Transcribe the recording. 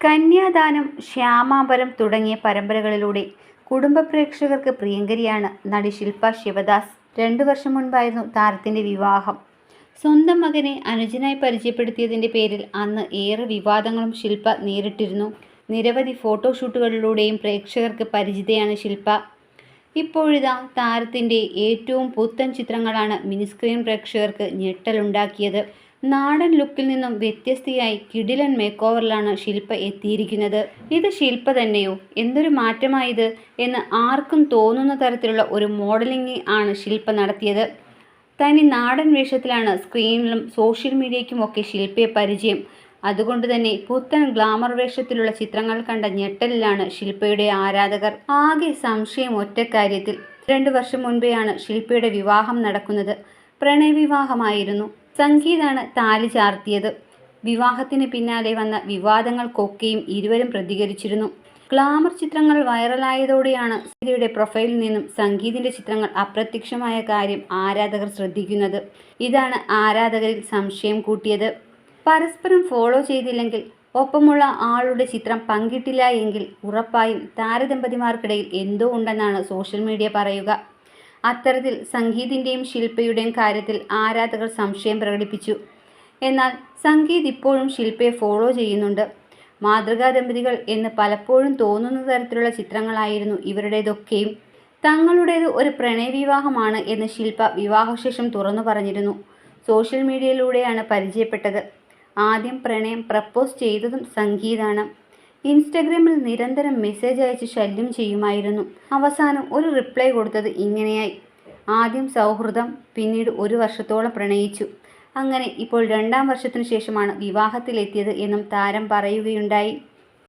കന്യാദാനം ശ്യാമാപരം തുടങ്ങിയ പരമ്പരകളിലൂടെ കുടുംബ പ്രേക്ഷകർക്ക് പ്രിയങ്കരിയാണ് നടി ശില്പ ശിവദാസ്. രണ്ടു വർഷം മുൻപായിരുന്നു താരത്തിന്റെ വിവാഹം. സ്വന്തം മകനെ അനുജനായി പരിചയപ്പെടുത്തിയതിന്റെ പേരിൽ അന്ന് ഏറെ വിവാദങ്ങളും ശില്പ നേരിട്ടിരുന്നു. നിരവധി ഫോട്ടോഷൂട്ടുകളിലൂടെയും പ്രേക്ഷകർക്ക് പരിചിതയാണ് ശില്പ. ഇപ്പോഴിതാ താരത്തിന്റെ ഏറ്റവും പുത്തൻ ചിത്രങ്ങളാണ് മിനിസ്ക്രീൻ പ്രേക്ഷകർക്ക് ഞെട്ടലുണ്ടാക്കിയത്. നാടൻ ലുക്കിൽ നിന്നും വ്യത്യസ്തയായി കിടിലൻ മേക്ക് ഓവറിലാണ് ശില്പ എത്തിയിരിക്കുന്നത്. ഇത് ശില്പ തന്നെയോ? എന്തൊരു മാറ്റമായത് എന്ന് ആർക്കും തോന്നുന്ന തരത്തിലുള്ള ഒരു മോഡലിംഗ് ആണ് ശില്പ നടത്തിയത്. തനി നാടൻ വേഷത്തിലാണ് സ്ക്രീനിലും സോഷ്യൽ മീഡിയയ്ക്കുമൊക്കെ ശില്പയെ പരിചയം. അതുകൊണ്ട് തന്നെ പുത്തൻ ഗ്ലാമർ വേഷത്തിലുള്ള ചിത്രങ്ങൾ കണ്ട ഞെട്ടലിലാണ് ശില്പയുടെ ആരാധകർ. ആകെ സംശയം ഒറ്റ കാര്യത്തിൽ. രണ്ടു വർഷം മുൻപെയാണ് ശില്പയുടെ വിവാഹം നടക്കുന്നത്. പ്രണയവിവാഹമായിരുന്നു. സംഗീതാണ് താലി ചാർത്തിയത്. വിവാഹത്തിന് പിന്നാലെ വന്ന വിവാദങ്ങൾക്കൊക്കെയും ഇരുവരും പ്രതികരിച്ചിരുന്നു. ഗ്ലാമർ ചിത്രങ്ങൾ വൈറലായതോടെയാണ് സീതയുടെ പ്രൊഫൈലിൽ നിന്നും സംഗീതിന്റെ ചിത്രങ്ങൾ അപ്രത്യക്ഷമായ കാര്യം ആരാധകർ ശ്രദ്ധിക്കുന്നത്. ഇതാണ് ആരാധകരിൽ സംശയം കൂട്ടിയത്. പരസ്പരം ഫോളോ ചെയ്തില്ലെങ്കിൽ ഒപ്പമുള്ള ആളുടെ ചിത്രം പങ്കിട്ടില്ല എങ്കിൽ ഉറപ്പായും താരദമ്പതിമാർക്കിടയിൽ എന്തോ ഉണ്ടെന്നാണ് സോഷ്യൽ മീഡിയ പറയുക. അത്തരത്തിൽ സംഗീതിന്റെയും ശില്പയുടെയും കാര്യത്തിൽ ആരാധകർ സംശയം പ്രകടിപ്പിച്ചു. എന്നാൽ സംഗീത് ഇപ്പോഴും ശില്പയെ ഫോളോ ചെയ്യുന്നുണ്ട്. മാതൃകാ ദമ്പതികൾ എന്ന് പലപ്പോഴും തോന്നുന്ന തരത്തിലുള്ള ചിത്രങ്ങളായിരുന്നു ഇവരുടേതൊക്കെയും. തങ്ങളുടേത് ഒരു പ്രണയവിവാഹമാണ് എന്ന് ശില്പ വിവാഹശേഷം തുറന്നു പറഞ്ഞിരുന്നു. സോഷ്യൽ മീഡിയയിലൂടെയാണ് പരിചയപ്പെട്ടത്. ആദ്യം പ്രണയം പ്രപ്പോസ് ചെയ്തതും സംഗീതാണ്. ഇൻസ്റ്റഗ്രാമിൽ നിരന്തരം മെസ്സേജ് അയച്ച് ശല്യം ചെയ്യുമായിരുന്നു. അവസാനം ഒരു റിപ്ലൈ കൊടുത്തത് ഇങ്ങനെയായി. ആദ്യം സൗഹൃദം പിന്നീട് ഒരു വർഷത്തോളം പ്രണയിച്ചു. അങ്ങനെ ഇപ്പോൾ രണ്ടാം വർഷത്തിനു ശേഷമാണ് വിവാഹത്തിലെത്തിയത് എന്നും താരം പറയുകയുണ്ടായി.